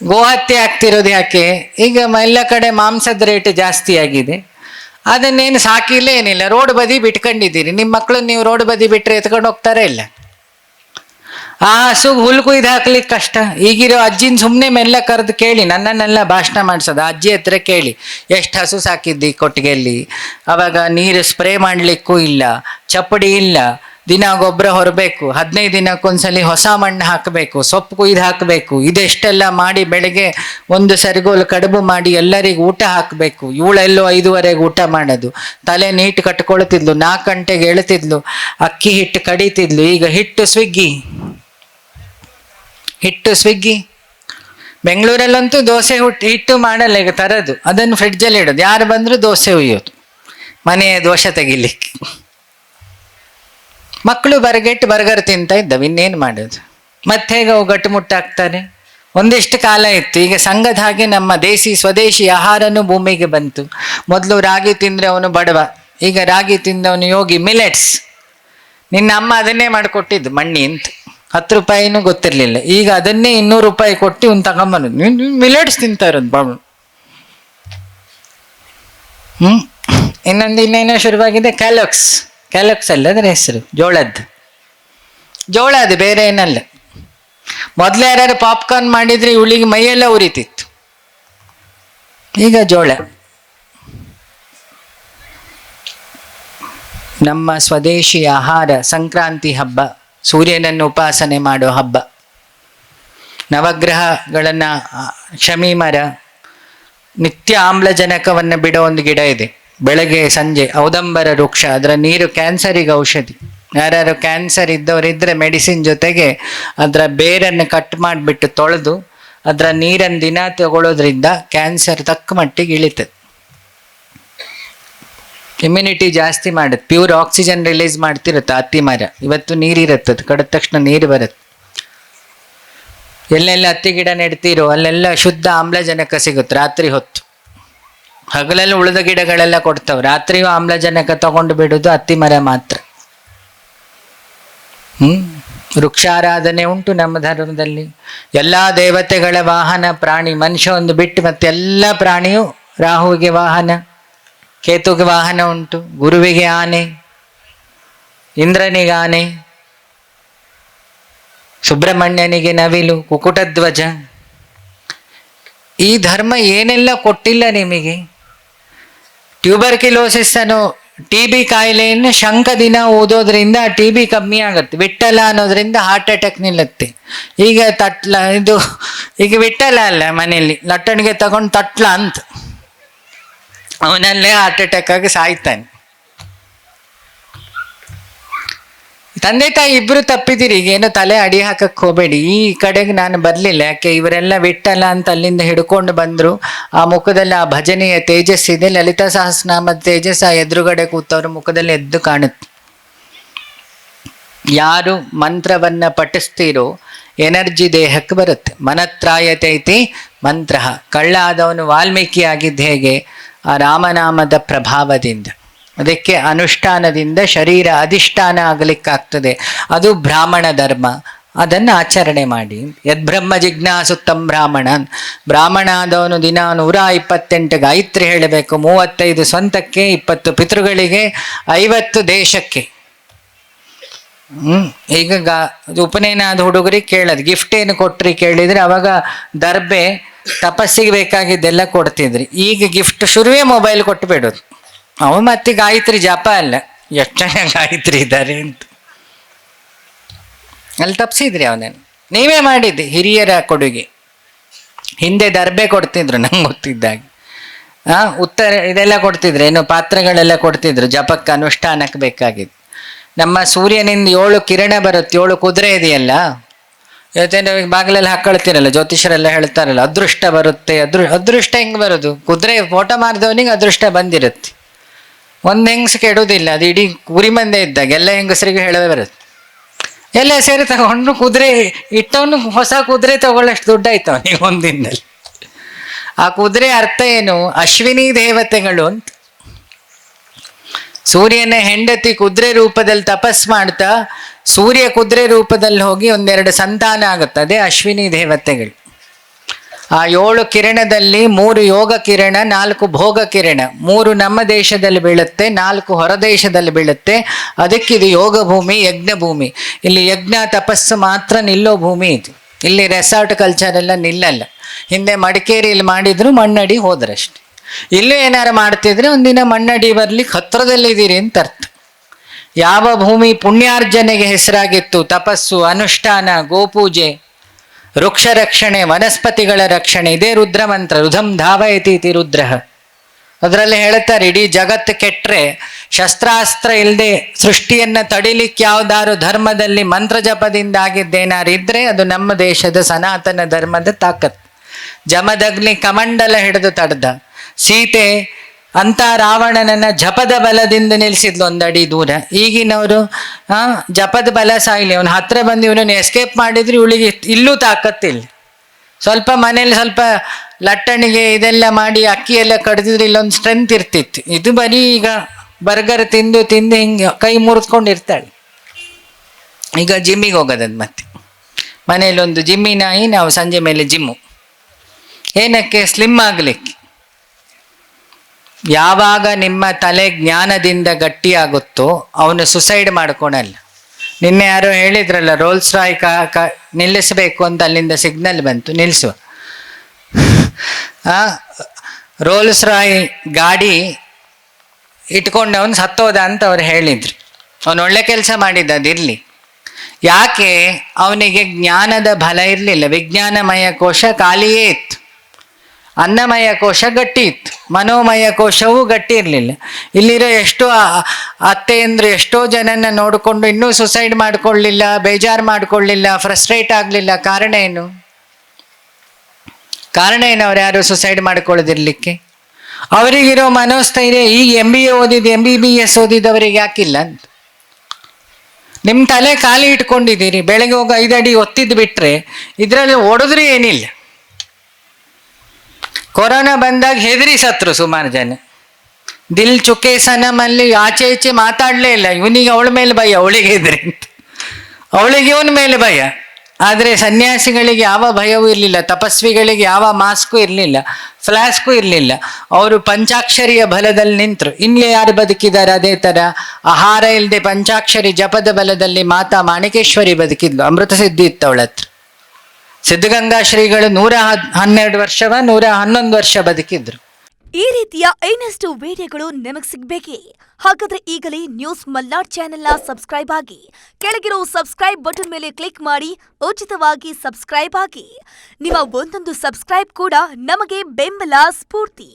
ಗೋಹತ್ಯೆ ಆಗ್ತಿರೋದು ಯಾಕೆ? ಈಗ ಎಲ್ಲ ಕಡೆ ಮಾಂಸದ ರೇಟ್ ಜಾಸ್ತಿ ಆಗಿದೆ. ಅದನ್ನೇನು ಸಾಕಿಲ್ಲ, ಏನಿಲ್ಲ. ರೋಡ್ ಬದಿ ಬಿಟ್ಕೊಂಡಿದ್ದೀರಿ. ನಿಮ್ಮ ಮಕ್ಕಳು ನೀವು ರೋಡ್ ಬದಿ ಬಿಟ್ಟರೆ ಎತ್ಕೊಂಡು ಹೋಗ್ತಾರೆ ಇಲ್ಲ? ಆ ಹಸು ಹುಲ್ ಕುಯ್ದು ಹಾಕ್ಲಿಕ್ಕೆ ಕಷ್ಟ. ಈಗಿರೋ ಅಜ್ಜಿನ ಸುಮ್ಮನೆ ಮೆಲ್ಲ ಕರೆದು ಕೇಳಿ, ನನ್ನನ್ನೆಲ್ಲ ಭಾಷಣ ಮಾಡಿಸೋದು. ಅಜ್ಜಿ ಹತ್ರ ಕೇಳಿ, ಎಷ್ಟು ಹಸು ಸಾಕಿದ್ದಿ ಕೊಟ್ಟಿಗೆಯಲ್ಲಿ ಅವಾಗ ನೀರು ಸ್ಪ್ರೇ ಮಾಡಲಿಕ್ಕೂ ಇಲ್ಲ, ಚಪ್ಪಡಿ ಇಲ್ಲ. ದಿನ ಗೊಬ್ಬರ ಹೊರಬೇಕು, ಹದಿನೈದು ದಿನಕ್ಕೊಂದ್ಸಲಿ ಹೊಸ ಮಣ್ಣು ಹಾಕಬೇಕು, ಸೊಪ್ಪು ಕುಯ್ದು ಹಾಕಬೇಕು, ಇದೆಷ್ಟೆಲ್ಲ ಮಾಡಿ ಬೆಳಗ್ಗೆ ಒಂದು ಸರಿಗೋಲು ಕಡುಬು ಮಾಡಿ ಎಲ್ಲರಿಗೂ ಊಟ ಹಾಕಬೇಕು. ಇವಳೆಲ್ಲೋ ಐದುವರೆಗೆ ಊಟ ಮಾಡೋದು. ತಲೆ ನೀಟ್ ಕಟ್ಕೊಳ್ತಿದ್ಲು, ನಾಲ್ಕು ಗಂಟೆಗೆ ಎಳ್ತಿದ್ಲು, ಅಕ್ಕಿ ಹಿಟ್ಟು ಕಡಿತಿದ್ಲು. ಈಗ ಹಿಟ್ಟು ಸ್ವಿಗ್ಗಿ. ಹಿಟ್ಟು ಸ್ವಿಗ್ಗಿ. ಬೆಂಗಳೂರಲ್ಲಂತೂ ದೋಸೆ ಹುಟ್ಟು ಹಿಟ್ಟು ಮಾಡಲ್ಲ, ಈಗ ತರೋದು. ಅದನ್ನು ಫ್ರಿಡ್ಜಲ್ಲಿ ಇಡೋದು. ಯಾರು ಬಂದರೂ ದೋಸೆ ಹುಯ್ಯೋದು. ಮನೆಯ ದೋಷ ತೆಗಿಲಿಕ್ಕೆ. ಮಕ್ಕಳು ಬರಗೆಟ್ಟು ಬರ್ಗರ್ ತಿಂತ ಇದ್ದವು, ಇನ್ನೇನು ಮಾಡೋದು? ಮತ್ತೆ ಹೇಗೆ ಅವು ಗಟ್ಟುಮುಟ್ಟಾಗ್ತಾರೆ ಒಂದಿಷ್ಟು ಕಾಲ ಇತ್ತು, ಈಗ ಸಂಘದ ಹಾಗೆ ನಮ್ಮ ದೇಸಿ ಸ್ವದೇಶಿ ಆಹಾರನೂ ಭೂಮಿಗೆ ಬಂತು. ಮೊದಲು ರಾಗಿ ತಿಂದರೆ ಅವನು ಬಡವ, ಈಗ ರಾಗಿ ತಿಂದವನು ಯೋಗಿ ಮಿಲೆಟ್ಸ್. ನಿನ್ನ ಅಮ್ಮ ಅದನ್ನೇ ಮಾಡಿಕೊಟ್ಟಿದ್ದು ಮಣ್ಣಿ ಅಂತ. ಹತ್ತು ರೂಪಾಯಿನೂ ಗೊತ್ತಿರಲಿಲ್ಲ, ಈಗ ಅದನ್ನೇ ಇನ್ನೂರು ರೂಪಾಯಿ ಕೊಟ್ಟು ಒಂದು ತಗೊಂಬನು ಮಿಲೆಟ್ಸ್ ತಿಂತಾ ಇರೋದು ಬಾಬು ಹ್ಞೂ ಇನ್ನೊಂದು ಇನ್ನೇನೋ ಶುರುವಾಗಿದೆ? ಕ್ಯಾಲಕ್ಸ್ ಕ್ಯಾಲಕ್ಸ್ ಅಲ್ಲ ಅದರ ಹೆಸರು, ಜೋಳದ್ದು. ಜೋಳ ಅದು ಬೇರೆ ಏನಲ್ಲ. ಮೊದಲು ಯಾರು ಪಾಪ್ಕಾರ್ನ್ ಮಾಡಿದ್ರೆ ಇವಳಿಗೆ ಮೈಯೆಲ್ಲ ಉರಿತಿತ್ತು. ಈಗ ಜೋಳ. ನಮ್ಮ ಸ್ವದೇಶಿ ಆಹಾರ ಸಂಕ್ರಾಂತಿ ಹಬ್ಬ, ಸೂರ್ಯನನ್ನು ಉಪಾಸನೆ ಮಾಡೋ ಹಬ್ಬ. ನವಗ್ರಹಗಳನ್ನು ಶಮಿ ಮರ ನಿತ್ಯ ಆಮ್ಲಜನಕವನ್ನು ಬಿಡೋ ಒಂದು ಗಿಡ ಇದೆ. ಬೆಳಗ್ಗೆ, ಸಂಜೆ, ಔದಂಬರ ವೃಕ್ಷ, ಅದರ ನೀರು ಕ್ಯಾನ್ಸರಿಗೆ ಔಷಧಿ. ಯಾರ್ಯಾರು ಕ್ಯಾನ್ಸರ್ ಇದ್ದವರಿದ್ದರೆ ಮೆಡಿಸಿನ್ ಜೊತೆಗೆ ಅದರ ಬೇರನ್ನು ಕಟ್ ಮಾಡಿಬಿಟ್ಟು ತೊಳೆದು ಅದರ ನೀರನ್ನು ದಿನ ತಗೊಳ್ಳೋದ್ರಿಂದ ಕ್ಯಾನ್ಸರ್ ತಕ್ಕ ಮಟ್ಟಿಗೆ ಇಳಿತದೆ. ಇಮ್ಯುನಿಟಿ ಜಾಸ್ತಿ ಮಾಡುತ್ತೆ. ಪ್ಯೂರ್ ಆಕ್ಸಿಜನ್ ರಿಲೀಸ್ ಮಾಡ್ತಿರುತ್ತೆ ಅತ್ತಿ ಮರ. ಇವತ್ತು ನೀರಿರುತ್ತೆ ಅದು. ಕಡಿದ ತಕ್ಷಣ ನೀರು ಬರುತ್ತೆ. ಎಲ್ಲೆಲ್ಲ ಹತ್ತಿ ಗಿಡ ನೆಡ್ತೀರೋ, ಅಲ್ಲೆಲ್ಲ ಶುದ್ಧ ಆಮ್ಲಜನಕ ಸಿಗುತ್ತೆ ರಾತ್ರಿ ಹೊತ್ತು. ಹಗಲೆಲ್ಲ ಉಳಿದ ಗಿಡಗಳೆಲ್ಲ ಕೊಡ್ತಾವೆ. ರಾತ್ರಿಯೂ ಆಮ್ಲಜನಕ ತಗೊಂಡು ಬಿಡುದು ಹತ್ತಿ ಮರ ಮಾತ್ರ. ಹ್ಮ್? ವೃಕ್ಷಾರಾಧನೆ ಉಂಟು ನಮ್ಮ ಧರ್ಮದಲ್ಲಿ. ಎಲ್ಲಾ ದೇವತೆಗಳ ವಾಹನ, ಪ್ರಾಣಿ, ಮನುಷ್ಯ ಒಂದು ಬಿಟ್ಟು ಮತ್ತೆ ಎಲ್ಲ ಪ್ರಾಣಿಯು ರಾಹುವಿಗೆ ವಾಹನ ಕೇತುಗೆ ವಾಹನ ಉಂಟು, ಗುರುವಿಗೆ ಆನೆ, ಇಂದ್ರನಿಗೆ ಆನೆ, ಸುಬ್ರಹ್ಮಣ್ಯನಿಗೆ ನವಿಲು, ಕುಕುಟಧ್ವಜ. ಈ ಧರ್ಮ ಏನೆಲ್ಲ ಕೊಟ್ಟಿಲ್ಲ ನಿಮಗೆ? ಟ್ಯೂಬರ್ ಕಿಲೋಸಿಸ್ ಅನ್ನೋ ಟಿ ಬಿ ಕಾಯಿಲೆಯನ್ನು ಶಂಕ ದಿನ ಓದೋದ್ರಿಂದ ಟಿ ಬಿ ಕಮ್ಮಿ ಆಗುತ್ತೆ. ವಿಟ್ಟಲ ಅನ್ನೋದ್ರಿಂದ ಹಾರ್ಟ್ ಅಟ್ಯಾಕ್ ನಿಲ್ಲುತ್ತೆ. ಈಗ ತಟ್ಲ, ಇದು, ಈಗ ವಿಟ್ಟಲ ಅಲ್ಲ ಮನೆಯಲ್ಲಿ. ಲಟ್ಟಣಿಗೆ ತಗೊಂಡು ತಟ್ಲ ಅಂತ. ಅವನಲ್ಲೇ ಹಾರ್ಟ್ ಅಟ್ಯಾಕ್ ಆಗಿ ಸಾಯ್ತಾನೆ. ತಂದೆ ತಾಯಿ ಇಬ್ರು ತಪ್ಪಿದಿರಿ ಈಗೇನು ತಲೆ ಅಡಿ ಹಾಕಕ್ ಹೋಗಬೇಡಿ. ಈ ಕಡೆಗೆ ನಾನು ಬರಲಿಲ್ಲ, ಯಾಕೆ ಇವರೆಲ್ಲ ಬಿಟ್ಟಲ್ಲ ಅಂತ ಅಲ್ಲಿಂದ ಹಿಡ್ಕೊಂಡು ಬಂದ್ರು. ಆ ಮುಖದಲ್ಲಿ ಆ ಭಜನೆಯ ತೇಜಸ್ಸಿದೆ ಲಲಿತಾ ಸಹಸ್ರನಾಮದ ತೇಜಸ್ ಆ ಎದುರುಗಡೆ ಕೂತವ್ರ ಮುಖದಲ್ಲಿ ಎದ್ದು ಕಾಣುತ್ತೆ. ಯಾರು ಮಂತ್ರವನ್ನ ಪಠಿಸ್ತೀರೋ, ಎನರ್ಜಿ ದೇಹಕ್ಕೆ ಬರುತ್ತೆ. ಮನತ್ರಾಯತೆ ಐತಿ ಮಂತ್ರ. ಕಳ್ಳ ಆದವನು ವಾಲ್ಮೀಕಿ ಆಗಿದ್ದ ಹೇಗೆ? ಆ ರಾಮನಾಮದ ಪ್ರಭಾವದಿಂದ. ಅದಕ್ಕೆ ಅನುಷ್ಠಾನದಿಂದ ಶರೀರ ಅಧಿಷ್ಠಾನ ಆಗಲಿಕ್ಕಾಗ್ತದೆ. ಅದು ಬ್ರಾಹ್ಮಣ ಧರ್ಮ. ಅದನ್ನು ಆಚರಣೆ ಮಾಡಿ. ಯದ್ಬ್ರಹ್ಮ ಜಿಜ್ಞಾಸುತ್ತಂ ಬ್ರಾಹ್ಮಣ ಬ್ರಾಹ್ಮಣ ಆದವನು ದಿನ ನೂರ ಇಪ್ಪತ್ತೆಂಟು ಗಾಯತ್ರಿ ಹೇಳಬೇಕು. ಮೂವತ್ತೈದು ಸ್ವಂತಕ್ಕೆ, ಇಪ್ಪತ್ತು ಪಿತೃಗಳಿಗೆ, ಐವತ್ತು ದೇಶಕ್ಕೆ. ಹ್ಮ್, ಈಗ ಗಾ ಉಪನಯನ ಆದ ಹುಡುಗರಿಗೆ ಕೇಳೋದು. ಗಿಫ್ಟ್ ಏನು ಕೊಟ್ರಿ ಕೇಳಿದ್ರೆ ಅವಾಗ ದರ್ಬೆ ತಪಸ್ಸಿಗೆ ಬೇಕಾಗಿದ್ದೆಲ್ಲ ಕೊಡ್ತಿದ್ರಿ. ಈಗ ಗಿಫ್ಟ್ ಶುರುವೇ ಮೊಬೈಲ್ ಕೊಟ್ಟು ಬಿಡೋದು ಅವ ಮತ್ತೆ ಗಾಯತ್ರಿ ಜಪ ಅಲ್ಲ ಎಷ್ಟು ಜನ ಗಾಯತ್ರಿ ಇದ್ದಾರೆ ಅಂತ. ಅಲ್ಲಿ ತಪ್ಸಿದ್ರಿ ಅವನೇನು. ನೀವೇ ಮಾಡಿದ್ದೆ ಹಿರಿಯರ ಕೊಡುಗೆ. ಹಿಂದೆ ದರ್ಬೆ ಕೊಡ್ತಿದ್ರು ನಂಗೆ ಗೊತ್ತಿದ್ದಾಗ. ಆ, ಉತ್ತರ ಇದೆಲ್ಲ ಕೊಡ್ತಿದ್ರು, ಏನು ಪಾತ್ರಗಳೆಲ್ಲ ಕೊಡ್ತಿದ್ರು, ಜಪಕ್ಕೆ ಅನುಷ್ಠಾನಕ್ಕೆ ಬೇಕಾಗಿದ್ದು. ನಮ್ಮ ಸೂರ್ಯನಿಂದ ಏಳು ಕಿರಣ ಬರುತ್ತೆ, ಏಳು ಕುದುರೆ ಇದೆಯಲ್ಲ. ಇವತ್ತೇನು ಬಾಗಿಲಲ್ಲಿ ಹಾಕೊಳ್ತೀರಲ್ಲ ಜ್ಯೋತಿಷರೆಲ್ಲ ಹೇಳ್ತಾರಲ್ಲ, ಅದೃಷ್ಟ ಬರುತ್ತೆ, ಅದೃ, ಅದೃಷ್ಟ ಹೆಂಗೆ ಬರೋದು? ಕುದುರೆ ಫೋಟೋ ಮಾಡಿದವನಿಗೆ ಅದೃಷ್ಟ ಬಂದಿರುತ್ತೆ. ಒಂದು ಹೆಂಗಸು ಕೆಡೋದಿಲ್ಲ, ಅದು ಇಡೀ ಕುರಿ ಮಂದೆ ಇದ್ದಾಗ ಎಲ್ಲ ಹೆಂಗಸರಿಗೆ ಹೇಳೋದೇ ಬರುತ್ತೆ. ಎಲ್ಲ ಸೇರಿ ತಗೊಂಡು ಕುದುರೆ ಇಟ್ಟವನು ಹೊಸ ಕುದುರೆ ತಗೊಳ್ಳಷ್ಟು ದುಡ್ಡು ಆಯ್ತು ಅವನಿಗೆ ಒಂದಿನಲ್ಲಿ ಆ ಕುದುರೆ ಅರ್ಥ ಏನು? ಅಶ್ವಿನಿ ದೇವತೆಗಳು ಅಂತ. ಸೂರ್ಯನ ಹೆಂಡತಿ ಕುದುರೆ ರೂಪದಲ್ಲಿ ತಪಸ್ ಮಾಡ್ತಾ ಸೂರ್ಯ ಕುದುರೆ ರೂಪದಲ್ಲಿ ಹೋಗಿ ಒಂದೆರಡು ಸಂತಾನ ಆಗುತ್ತೆ, ಅದೇ ಅಶ್ವಿನಿ ದೇವತೆಗಳು. ಆ ಏಳು ಕಿರಣದಲ್ಲಿ ಮೂರು ಯೋಗ ಕಿರಣ, ನಾಲ್ಕು ಭೋಗ ಕಿರಣ. ಮೂರು ನಮ್ಮ ದೇಶದಲ್ಲಿ ಬೀಳುತ್ತೆ, ನಾಲ್ಕು ಹೊರ ದೇಶದಲ್ಲಿ ಬೀಳುತ್ತೆ ಅದಕ್ಕಿದು ಯೋಗ ಭೂಮಿ, ಯಜ್ಞ ಭೂಮಿ. ಇಲ್ಲಿ ಯಜ್ಞ, ತಪಸ್ಸು ಮಾತ್ರ ನಿಲ್ಲೋ ಭೂಮಿ ಇದು. ಇಲ್ಲಿ ರೆಸಾರ್ಟ್ ಕಲ್ಚರ್ ಎಲ್ಲ ನಿಲ್ಲಲ್ಲ. ಹಿಂದೆ ಮಡಿಕೇರಿಯಲ್ಲಿ ಮಾಡಿದ್ರು, ಮಣ್ಣಡಿ ಹೋದ್ರಷ್ಟೆ. ಇಲ್ಲೂ ಏನಾರು ಮಾಡ್ತಿದ್ರೆ ಒಂದಿನ ಮಣ್ಣಡಿ ಬರ್ಲಿಕ್ಕೆ ಹತ್ರದಲ್ಲಿದ್ದೀರಿ ಅಂತ ಅರ್ಥ. ಯಾವ ಭೂಮಿ ಪುಣ್ಯಾರ್ಜನೆಗೆ ಹೆಸರಾಗಿತ್ತು? ತಪಸ್ಸು, ಅನುಷ್ಠಾನ, ಗೋಪೂಜೆ. ವೃಕ್ಷ ರಕ್ಷಣೆ, ವನಸ್ಪತಿಗಳ ರಕ್ಷಣೆ, ಇದೇ ರುದ್ರ ಮಂತ್ರ, ರುಧಂ ಧಾವಯತಿ ಇತಿ ರುದ್ರ. ಅದರಲ್ಲಿ ಹೇಳುತ್ತಾರೆ ಇಡೀ ಜಗತ್ತು ಕೆಟ್ಟರೆ ಶಸ್ತ್ರಾಸ್ತ್ರ ಇಲ್ಲದೆ ಸೃಷ್ಟಿಯನ್ನು ತಡಿಲಿಕ್ಕೆ ಯಾವ್ದಾರು ಧರ್ಮದಲ್ಲಿ ಮಂತ್ರ ಜಪದಿಂದ ಆಗಿದ್ದೇನಾರು ಇದ್ರೆ ಅದು ನಮ್ಮ ದೇಶದ ಸನಾತನ ಧರ್ಮದ ತಾಕತ್. ಜಮದಗ್ನಿ ಕಮಂಡಲ ಹಿಡಿದು ತಡೆದ. ಸೀತೆ ಅಂತ ರಾವಣನನ್ನ ಜಪದ ಬಲದಿಂದ ನಿಲ್ಲಿಸಿದ್ಲು ಒಂದಡಿ ದೂರ. ಈಗಿನವರು, ಆ, ಜಪದ ಬಲ ಸಾಯಿಲಿ, ಅವನು ಹತ್ರ ಬಂದು ಇವನನ್ನು ಎಸ್ಕೇಪ್ ಮಾಡಿದ್ರೆ ಇವಳಿಗೆ ಇಲ್ಲೂ ತಾಕತ್ತಿಲ್ಲ. ಸ್ವಲ್ಪ ಮನೇಲಿ ಸ್ವಲ್ಪ ಲಟ್ಟಣಿಗೆ ಇದೆಲ್ಲ ಮಾಡಿ, ಅಕ್ಕಿ ಎಲ್ಲ ಕಡ್ದಿದ್ರೆ ಇಲ್ಲೊಂದು ಸ್ಟ್ರೆಂತ್ ಇರ್ತಿತ್ತು. ಇದು ಬರೀ ಈಗ ಬರ್ಗರ್ ತಿಂದು ತಿಂದು ಹಿಂಗೆ ಕೈ ಮುರಿದ್ಕೊಂಡಿರ್ತಾಳೆ. ಈಗ ಜಿಮ್ಮಿಗೆ ಹೋಗೋದದು ಮತ್ತೆ. ಮನೇಲಿ ಒಂದು ಜಿಮ್ಮಿ ನಾಯಿ, ನಾವು ಸಂಜೆ ಮೇಲೆ ಜಿಮ್ಮು. ಏನಕ್ಕೆ? ಸ್ಲಿಮ್ ಆಗಲಿಕ್ಕೆ. ಯಾವಾಗ ನಿಮ್ಮ ತಲೆ ಜ್ಞಾನದಿಂದ ಗಟ್ಟಿಯಾಗುತ್ತೋ ಅವನು ಸುಸೈಡ್ ಮಾಡ್ಕೊಳಲ್ಲ. ನಿನ್ನೆ ಯಾರೋ ಹೇಳಿದ್ರಲ್ಲ ರೋಲ್ಸ್ ರಾಯ್ ಕ ನಿಲ್ಲಿಸಬೇಕು ಅಂತ ಅಲ್ಲಿಂದ ಸಿಗ್ನಲ್ ಬಂತು. ನಿಲ್ಲಿಸುವ ರೋಲ್ಸ್ ರಾಯ್ ಗಾಡಿ ಇಟ್ಕೊಂಡು ಅವನು ಸತ್ತೋದ ಅಂತ ಅವ್ರು ಹೇಳಿದ್ರು. ಅವನು ಒಳ್ಳೆ ಕೆಲಸ ಮಾಡಿದ್ದ ಅದಿರಲಿ ಯಾಕೆ? ಅವನಿಗೆ ಜ್ಞಾನದ ಬಲ ಇರಲಿಲ್ಲ. ವಿಜ್ಞಾನಮಯ ಕೋಶ ಖಾಲಿಯೇ ಇತ್ತು. ಅನ್ನಮಯ ಕೋಶ ಗಟ್ಟಿ ಇತ್ತು ಮನೋಮಯ ಕೋಶವೂ ಗಟ್ಟಿ ಇರಲಿಲ್ಲ ಇಲ್ಲಿರೋ ಎಷ್ಟೋ ಅತ್ತೆ ಅತ್ತೆಯಂದ್ರು ಎಷ್ಟೋ ಜನನ ನೋಡಿಕೊಂಡು ಇನ್ನೂ ಸುಸೈಡ್ ಮಾಡಿಕೊಳ್ಳಿಲ್ಲ, ಬೇಜಾರು ಮಾಡಿಕೊಳ್ಳಿಲ್ಲ ಫ್ರಸ್ಟ್ರೇಟ್ ಆಗಲಿಲ್ಲ. ಕಾರಣ ಏನು? ಕಾರಣ ಏನು ಅವ್ರು ಯಾರು ಸುಸೈಡ್ ಮಾಡ್ಕೊಳ್ಳೋದಿರ್ಲಿಕ್ಕೆ? ಅವರಿಗಿರೋ ಮನೋಸ್ಥೈರ್ಯ ಈಗ ಎಂ ಬಿ ಎ ಓದಿದ್ದು ಎಂ ಬಿ ಬಿ ಎಸ್ ಓದಿದವರಿಗೆ ಯಾಕಿಲ್ಲ ಅಂತ? ನಿಮ್ಮ ತಲೆ ಖಾಲಿ ಇಟ್ಕೊಂಡಿದ್ದೀರಿ. ಬೆಳಗ್ಗೆ ಹೋಗಿ ಐದಡಿ ಒತ್ತಿದ್ದು ಬಿಟ್ರೆ ಇದರಲ್ಲಿ ಓಡಿದ್ರೆ ಏನಿಲ್ಲ. ಕೊರೋನಾ ಬಂದಾಗ ಹೆದರಿ ಸತ್ರು ಸುಮಾರು ಜನ. ದಿಲ್ ಚುಕ್ಕೆ ಸನಮಲ್ಲಿ ಆಚೆ ಈಚೆ ಮಾತಾಡಲೇ ಇಲ್ಲ. ಇವನಿಗೆ ಅವಳ ಮೇಲೆ ಭಯ, ಅವಳಿಗೆ ಹೆದರಿ ಅವಳಿಗೆ ಇವನ ಮೇಲೆ ಭಯ. ಆದರೆ ಸನ್ಯಾಸಿಗಳಿಗೆ ಯಾವ ಭಯವೂ ಇರಲಿಲ್ಲ. ತಪಸ್ವಿಗಳಿಗೆ ಯಾವ ಮಾಸ್ಕು ಇರಲಿಲ್ಲ. ಫ್ಲಾಸ್ಕು ಇರಲಿಲ್ಲ. ಅವರು ಪಂಚಾಕ್ಷರಿಯ ಬಲದಲ್ಲಿ ನಿಂತರು. ಇನ್ಲೇ ಯಾರು ಬದುಕಿದ್ದಾರೆ ಅದೇ ಥರ ಆಹಾರ ಇಲ್ಲದೆ ಪಂಚಾಕ್ಷರಿ ಜಪದ ಬಲದಲ್ಲಿ ಮಾತಾ ಮಾಣಿಕೇಶ್ವರಿ ಬದುಕಿದ್ಲು. ಅಮೃತ ಸಿದ್ಧಿ ಇತ್ತು ಅವಳ ಹತ್ರ ಸಿದ್ಧಗಂಗಾ ಶ್ರೀಗಳು ನೂರ ಹನ್ನೆರಡು ವರ್ಷವ, ನೂರ ಹನ್ನೊಂದು ವರ್ಷ ಬದುಕಿದ್ರು. ಈ ರೀತಿಯ ಇನ್ನಷ್ಟು ವಿಡಿಯೋಗಳು ನಿಮಗೆ ಸಿಗ್ಬೇಕೇ? ಹಾಗಾದ್ರೆ ಈಗಲೇ ನ್ಯೂಸ್ ಮಲ್ನಾಡ್ ಚಾನೆಲ್ನ ಸಬ್ಸ್ಕ್ರೈಬ್ ಆಗಿ, ಕೆಳಗಿರೋ ಸಬ್ಸ್ಕ್ರೈಬ್ ಬಟನ್ ಮೇಲೆ ಕ್ಲಿಕ್ ಮಾಡಿ, ಉಚಿತವಾಗಿ ಸಬ್ಸ್ಕ್ರೈಬ್ ಆಗಿ. ನಿಮ್ಮ ಒಂದೊಂದು ಸಬ್ಸ್ಕ್ರೈಬ್ ಕೂಡ ನಮಗೆ ಬೆಂಬಲ ಸ್ಫೂರ್ತಿ.